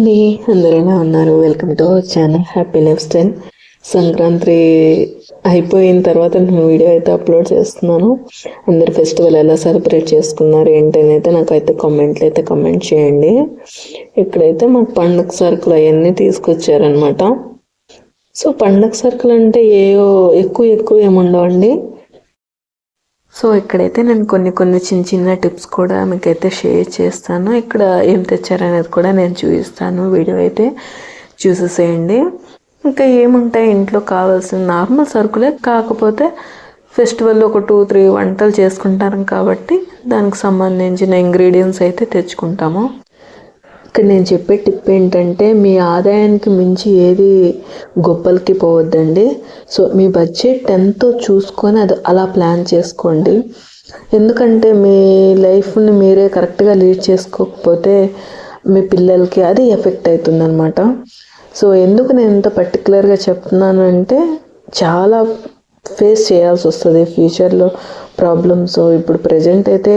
అండి. అందరూ ఉన్నారు? Welcome to our channel happy lifestyle Sankranti అయిపోయిన తర్వాత నేను వీడియో అయితే అప్లోడ్ చేస్తున్నాను. అందరు ఫెస్టివల్ ఎలా సెలబ్రేట్ చేసుకున్నారు ఏంటని అయితే నాకైతే కామెంట్లు అయితే కమెంట్ చేయండి. ఇక్కడైతే మాకు పండుగ సరుకులు అవన్నీ తీసుకొచ్చారనమాట సో పండుగ సరుకులు అంటే ఏవో ఎక్కువ ఎక్కువ ఏముండవండి సో ఇక్కడైతే నేను కొన్ని కొన్ని చిన్న చిన్న టిప్స్ కూడా మీకైతే షేర్ చేస్తాను. ఇక్కడ ఏం తెచ్చారనేది కూడా నేను చూపిస్తాను. వీడియో అయితే చూసేసేయండి. ఇంకా ఏముంటాయి ఇంట్లో కావాల్సిన నార్మల్ సరుకులే కాకపోతే ఫెస్టివల్లో ఒక టూ త్రీ వంటలు చేసుకుంటాం కాబట్టి దానికి సంబంధించిన ఇంగ్రీడియంట్స్ అయితే తెచ్చుకుంటాము. ఇక్కడ నేను చెప్పే టిప్ ఏంటంటే మీ ఆదాయానికి మించి ఏది గొప్పలకి పోవద్దండి. సో మీ బడ్జెట్ ఎంతో చూసుకొని అది అలా ప్లాన్ చేసుకోండి. ఎందుకంటే మీ లైఫ్ని మీరే కరెక్ట్గా లీడ్ చేసుకోకపోతే మీ పిల్లలకి అది ఎఫెక్ట్ అవుతుంది అనమాట సో ఎందుకు నేను ఇంత పర్టికులర్గా చెప్తున్నాను అంటే చాలా ఫేస్ చేయాల్సి వస్తుంది. ఫ్యూచర్లో ప్రాబ్లమ్స్ ఇప్పుడు ప్రజెంట్ అయితే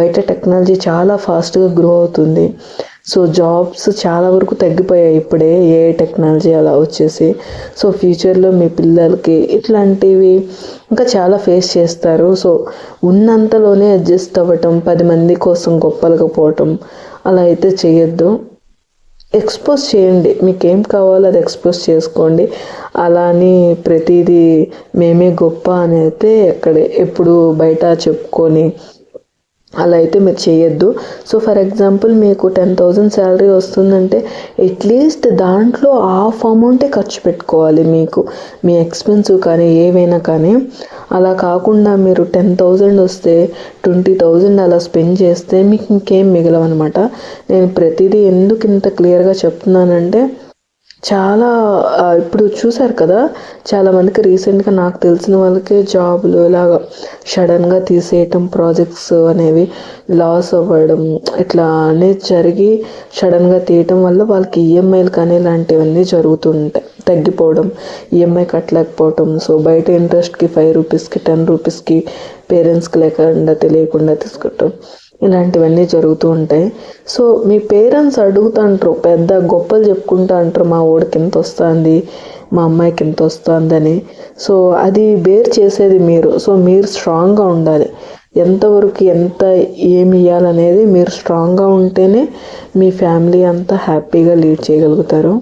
బయట టెక్నాలజీ చాలా ఫాస్ట్గా గ్రో అవుతుంది. సో జాబ్స్ చాలా వరకు తగ్గిపోయాయి ఇప్పుడే ఏ టెక్నాలజీ అలా వచ్చేసి. సో ఫ్యూచర్లో మీ పిల్లలకి ఇట్లాంటివి ఇంకా చాలా ఫేస్ చేస్తారు. సో ఉన్నంతలోనే అడ్జస్ట్ అవ్వటం పది మంది కోసం గొప్పలుగా పోవటం అలా అయితే చేయొద్దు. ఎక్స్పోజ్ చేయండి. మీకు ఏం కావాలో అది ఎక్స్పోజ్ చేసుకోండి. అలా అని ప్రతిదీ మేమే గొప్ప అని అయితే ఎక్కడ ఎప్పుడు బయట చెప్పుకొని అలా అయితే మీరు చేయొద్దు. సో ఫర్ ఎగ్జాంపుల్ మీకు టెన్ థౌజండ్ శాలరీ వస్తుందంటే అట్లీస్ట్ దాంట్లో హాఫ్ అమౌంటే ఖర్చు పెట్టుకోవాలి మీకు. మీ ఎక్స్పెన్సివ్ కానీ ఏవైనా కానీ. అలా కాకుండా మీరు టెన్ థౌజండ్ వస్తే ట్వంటీ థౌజండ్ అలా స్పెండ్ చేస్తే మీకు ఇంకేం మిగలవన్నమాట. నేను ప్రతిదీ ఎందుకు ఇంత క్లియర్గా చెప్తున్నానంటే చాలా ఇప్పుడు చూసారు కదా చాలామందికి రీసెంట్గా నాకు తెలిసిన వాళ్ళకి జాబులు ఇలాగ సడన్గా తీసేయటం ప్రాజెక్ట్స్ అనేవి లాస్ అవ్వడం ఇట్లా అనేది జరిగి సడన్గా తీయటం వల్ల వాళ్ళకి ఈఎంఐలు కానీ ఇలాంటివన్నీ జరుగుతుంటాయి. తగ్గిపోవడం ఈఎంఐ కట్టలేకపోవటం సో బయట ఇంట్రెస్ట్కి ఫైవ్ రూపీస్కి టెన్ రూపీస్కి పేరెంట్స్కి లేకుండా తెలియకుండా తీసుకోవటం ఇలాంటివన్నీ జరుగుతూ ఉంటాయి. సో మీ పేరెంట్స్ అడుగుతుంటారు పెద్ద గొప్పలు చెప్పుకుంటూ అంటారు మా ఓడికి ఎంత వస్తుంది మా అమ్మాయికి ఎంత వస్తుందని సో అది బేర్ చేసేది మీరు. సో మీరు స్ట్రాంగ్గా ఉండాలి. ఎంతవరకు ఎంత ఏమి ఇవ్వాలనేది మీరు స్ట్రాంగ్గా ఉంటేనే మీ ఫ్యామిలీ అంతా హ్యాపీగా లీడ్ చేయగలుగుతారు.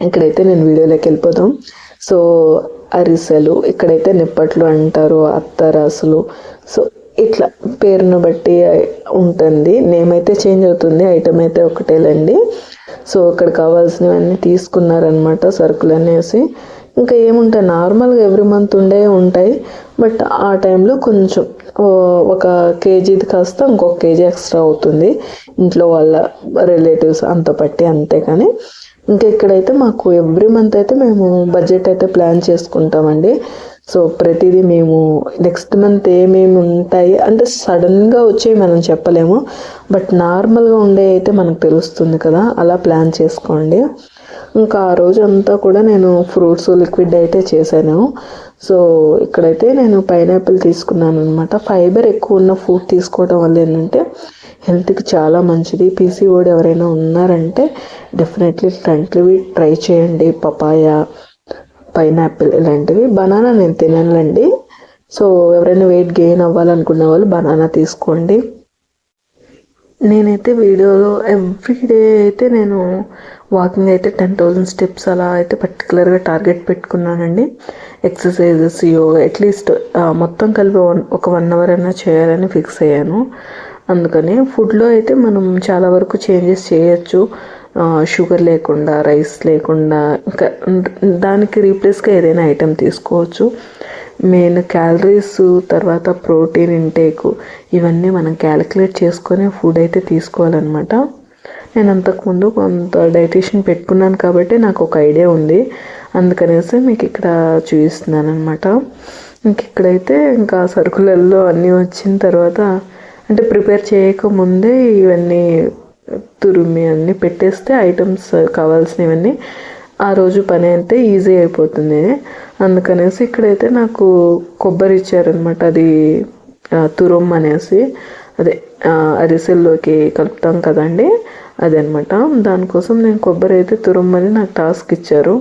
ఇక్కడైతే నేను వీడియోలోకి వెళ్ళిపోదాం. సో అరిసెలు ఇక్కడైతే నిప్పట్లు అంటారు అత్తరాసులు. సో ఇట్లా పేరును బట్టి ఉంటుంది. నేమ్ అయితే చేంజ్ అవుతుంది. ఐటమ్ అయితే ఒకటేలండి సో ఇక్కడ కావాల్సినవన్నీ తీసుకున్నారనమాట సరుకులు అనేసి. ఇంకా ఏముంటాయి? నార్మల్గా ఎవ్రీ మంత్ ఉండే ఉంటాయి. బట్ ఆ టైంలో కొంచెం ఒక కేజీది కాస్త ఇంకొక కేజీ ఎక్స్ట్రా అవుతుంది. ఇంట్లో వాళ్ళ రిలేటివ్స్ అంత పట్టి అంతే కానీ. ఇంకా ఇక్కడైతే మాకు ఎవ్రీ మంత్ అయితే మేము బడ్జెట్ అయితే ప్లాన్ చేసుకుంటామండి. సో ప్రతిదీ మేము నెక్స్ట్ మంత్ ఏమేమి ఉంటాయి అంటే సడన్గా వచ్చేవి మనం చెప్పలేము. బట్ నార్మల్గా ఉండే అయితే మనకు తెలుస్తుంది కదా అలా ప్లాన్ చేసుకోండి. ఇంకా ఆ రోజు అంతా కూడా నేను ఫ్రూట్స్ లిక్విడ్ అయితే చేశాను. సో ఇక్కడైతే నేను పైనాపిల్ తీసుకున్నాను అనమాట ఫైబర్ ఎక్కువ ఉన్న ఫుడ్ తీసుకోవడం వల్ల ఏంటంటే హెల్త్కి చాలా మంచిది. పీసీఓడి ఎవరైనా ఉన్నారంటే డెఫినెట్లీ ఇట్లాంటివి ట్రై చేయండి. పపాయ పైనాపిల్ ఇలాంటివి. బనానా నేను తినాలండి సో ఎవరైనా వెయిట్ గెయిన్ అవ్వాలనుకున్న వాళ్ళు బనానా తీసుకోండి. నేనైతే వీడియోలో ఎవ్రీడే అయితే నేను వాకింగ్ అయితే టెన్ థౌజండ్ స్టెప్స్ అలా అయితే పర్టికులర్గా టార్గెట్ పెట్టుకున్నానండి. ఎక్సర్సైజెస్ యోగా అట్లీస్ట్ మొత్తం కలిపి వన్ ఒక వన్ అవర్ అయినా చేయాలని ఫిక్స్ అయ్యాను. అందుకని ఫుడ్లో అయితే మనం చాలా వరకు చేంజెస్ చేయొచ్చు. షుగర్ లేకుండా రైస్ లేకుండా ఇంకా దానికి రీప్లేస్గా ఏదైనా ఐటెం తీసుకోవచ్చు. మెయిన్ క్యాలరీస్ తర్వాత ప్రోటీన్ ఇంటేక్ ఇవన్నీ మనం క్యాలిక్యులేట్ చేసుకొని ఫుడ్ అయితే తీసుకోవాలన్నమాట. నేను అంతకుముందు కొంత డైటీషియన్ పెట్టుకున్నాను కాబట్టి నాకు ఒక ఐడియా ఉంది. అందుకనేసి మీకు ఇక్కడ చూపిస్తున్నాను అనమాట ఇంక ఇక్కడైతే ఇంకా సరుకులలో అన్నీ వచ్చిన తర్వాత అంటే ప్రిపేర్ చేయకముందే ఇవన్నీ తురిమి అన్నీ పెట్టేస్తే ఐటమ్స్ కావాల్సినవన్నీ ఆ రోజు పని అయితే ఈజీ అయిపోతుంది. అందుకనేసి ఇక్కడైతే నాకు కొబ్బరి ఇచ్చారనమాట అది తురుమ్ అనేసి. అదే అరిసెల్లోకి కలుపుతాం కదండి. అదనమాట దానికోసం నేను కొబ్బరి అయితే తురుమ్మని నాకు టాస్క్ ఇచ్చారు.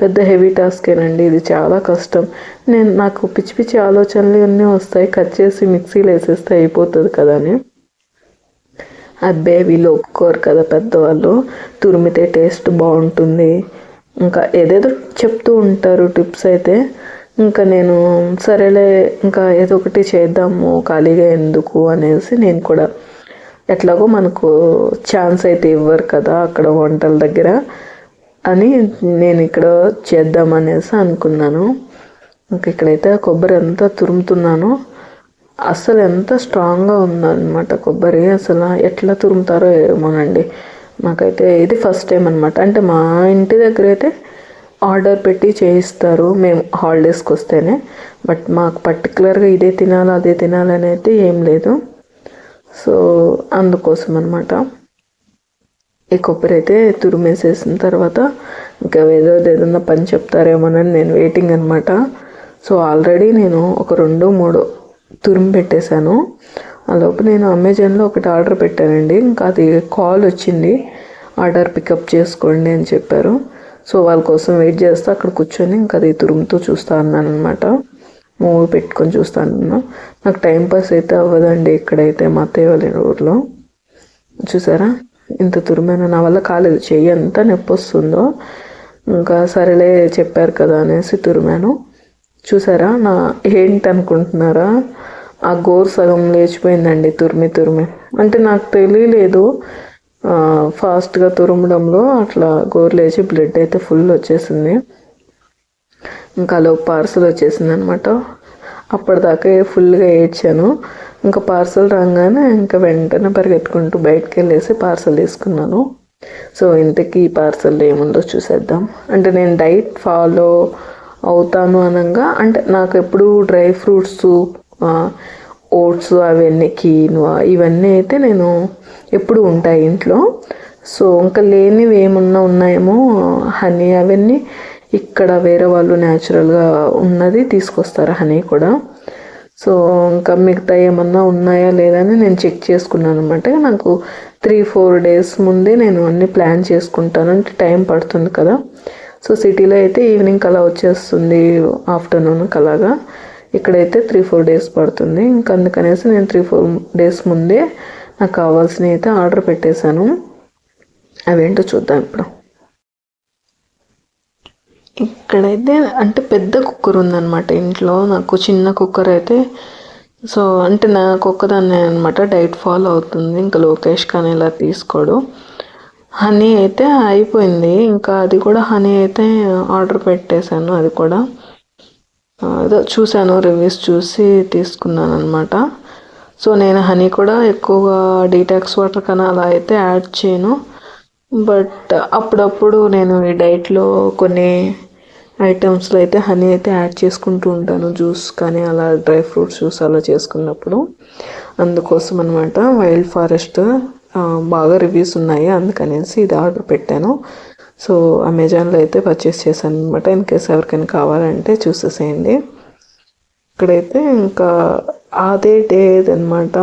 పెద్ద హెవీ టాస్కేనండి. ఇది చాలా కష్టం. నేను నాకు పిచ్చి పిచ్చి ఆలోచనలు అన్నీ వస్తాయి. కట్ చేసి మిక్సీలో వేసేస్తే అయిపోతుంది కదా అని. అబ్బే వీళ్ళు ఒప్పుకోరు కదా పెద్దవాళ్ళు. తురిమితే టేస్ట్ బాగుంటుంది. ఇంకా ఏదేదో చెప్తూ ఉంటారు టిప్స్ అయితే. ఇంకా నేను సరేలే ఇంకా ఏదో ఒకటి చేద్దాము ఖాళీగా ఎందుకు అనేసి నేను కూడా ఎట్లాగో మనకు ఛాన్స్ అయితే ఇవ్వరు కదా అక్కడ వంటల దగ్గర అని నేను ఇక్కడ చేద్దామనేసి అనుకున్నాను. ఇంకా ఇక్కడైతే కొబ్బరి అంతా తురుముతున్నాను. అసలు ఎంత స్ట్రాంగ్గా ఉందన్నమాట కొబ్బరి. అసలు ఎట్లా తురుముతారో ఏమోనండి. మాకైతే ఇది ఫస్ట్ టైం అనమాట అంటే మా ఇంటి దగ్గర అయితే ఆర్డర్ పెట్టి చేయిస్తారు మేము హాలిడేస్కి వస్తేనే. బట్ మాకు పర్టికులర్గా ఇదే తినాలి అదే తినాలి అనేది ఏం లేదు. సో అందుకోసం అనమాట ఈ కొబ్బరి అయితే తురిమేసేసిన తర్వాత ఇంకా ఏదో ఏదన్నా పని చెప్తారేమోనని నేను వెయిటింగ్ అనమాట సో ఆల్రెడీ నేను ఒక రెండు మూడు తురిమి పెట్టేశాను. లోపు నేను అమెజాన్లో ఒకటి ఆర్డర్ పెట్టానండి. ఇంకా అది కాల్ వచ్చింది. ఆర్డర్ పికప్ చేసుకోండి అని చెప్పారు. సో వాళ్ళ కోసం వెయిట్ చేస్తే అక్కడ కూర్చొని ఇంకా అది తురుముతూ చూస్తా అన్నాను అనమాట మూవీ పెట్టుకొని చూస్తాను నాకు టైం పాస్ అయితే అవ్వదండి ఇక్కడైతే మా అత్తయ్య వాళ్ళ ఊర్లో. చూసారా? ఇంత తురుమైన నా వల్ల కాలేదు. చెయ్యి ఎంత నొప్పి వస్తుందో. ఇంకా సరేలే చెప్పారు కదా అనేసి తురిమాను. చూసారా? నా ఏంటి అనుకుంటున్నారా? ఆ గోరు సగం లేచిపోయిందండి తురిమి తురిమి. అంటే నాకు తెలియలేదు. ఫాస్ట్గా తురమడంలో అట్లా గోరు లేచి బ్లడ్ అయితే ఫుల్ వచ్చేసింది. ఇంకా అలా పార్సల్ వచ్చేసింది అనమాట అప్పటిదాకా ఫుల్గా ఏడ్చాను. ఇంకా పార్సల్ రాగానే ఇంకా వెంటనే పరిగెత్తుకుంటూ బయటకు వెళ్ళేసి పార్సల్ తీసుకున్నాను. సో ఇంతకీ ఈ పార్సల్ ఏముందో చూసేద్దాం. అంటే నేను డైట్ ఫాలో అవుతాను అనగా. అంటే నాకు ఎప్పుడు డ్రై ఫ్రూట్స్ ఓట్స్ అవన్నీ కీన్వా ఇవన్నీ అయితే నేను ఎప్పుడు ఉంటాయి ఇంట్లో. సో ఇంకా లేనివి ఏమున్నా ఉన్నాయేమో హనీ అవన్నీ ఇక్కడ వేరే వాళ్ళు న్యాచురల్గా ఉన్నది తీసుకొస్తారు హనీ కూడా. సో ఇంకా మిగతా ఏమన్నా ఉన్నాయా లేదా అని నేను చెక్ చేసుకున్నాను అనమాట నాకు త్రీ ఫోర్ డేస్ ముందే నేను అన్ని ప్లాన్ చేసుకుంటాను. అంటే టైం పడుతుంది కదా. సో సిటీలో అయితే ఈవినింగ్ అలా వచ్చేస్తుంది ఆఫ్టర్నూన్ అలాగా ఇక్కడైతే త్రీ ఫోర్ డేస్ పడుతుంది. ఇంకా అందుకనేసి నేను త్రీ ఫోర్ డేస్ ముందే నాకు కావాల్సినవి అయితే ఆర్డర్ పెట్టేశాను. అవేంటో చూద్దాం ఇప్పుడు. ఇక్కడైతే అంటే పెద్ద కుక్కర్ ఉందన్నమాట ఇంట్లో. నాకు చిన్న కుక్కర్ అయితే సో అంటే నాకు ఒక్కదాన్నే అనమాట డైట్ ఫాలో అవుతుంది. ఇంకా లోకేష్ కానీ ఇలా తీసుకోడు. హనీ అయితే అయిపోయింది. ఇంకా అది కూడా హనీ అయితే ఆర్డర్ పెట్టేశాను. అది కూడా ఏదో చూశాను రివ్యూస్ చూసి తీసుకున్నాను అనమాట సో నేను హనీ కూడా ఎక్కువగా డీటాక్స్ వాటర్ కన్నా అలా అయితే యాడ్ చేయను. బట్ అప్పుడప్పుడు నేను ఈ డైట్లో కొన్ని ఐటమ్స్లో అయితే హనీ అయితే యాడ్ చేసుకుంటూ ఉంటాను. జ్యూస్ కానీ అలా డ్రై ఫ్రూట్స్ జ్యూస్ అలా చేసుకున్నప్పుడు. అందుకోసం అనమాట వైల్డ్ ఫారెస్ట్ బాగా రివ్యూస్ ఉన్నాయి అందుకనేసి ఇది ఆర్డర్ పెట్టాను. సో అమెజాన్లో అయితే పర్చేస్ చేశాను అనమాట ఇన్ కేస్ ఎవరికైనా కావాలంటే చూసేసేయండి. ఇక్కడైతే ఇంకా అదే డే అనమాట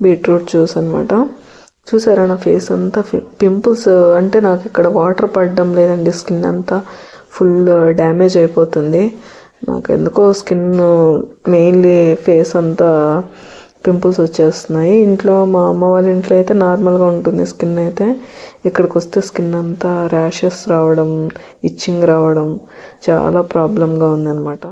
బీట్రూట్ జ్యూస్ అనమాట చూసారా నా ఫేస్ అంతా పింపుల్స్ అంటే నాకు ఇక్కడ వాటర్ పడడం లేదండి స్కిన్ అంతా ఫుల్ డ్యామేజ్ అయిపోతుంది. నాకు ఎందుకో స్కిన్ మెయిన్లీ ఫేస్ అంతా పింపుల్స్ వచ్చేస్తున్నాయి. ఇంట్లో మా అమ్మ వాళ్ళ ఇంట్లో అయితే నార్మల్గా ఉంటుంది స్కిన్ అయితే. ఇక్కడికి వస్తే స్కిన్ అంతా ర్యాషెస్ రావడం ఇచ్చింగ్ రావడం చాలా ప్రాబ్లంగా ఉందన్నమాట.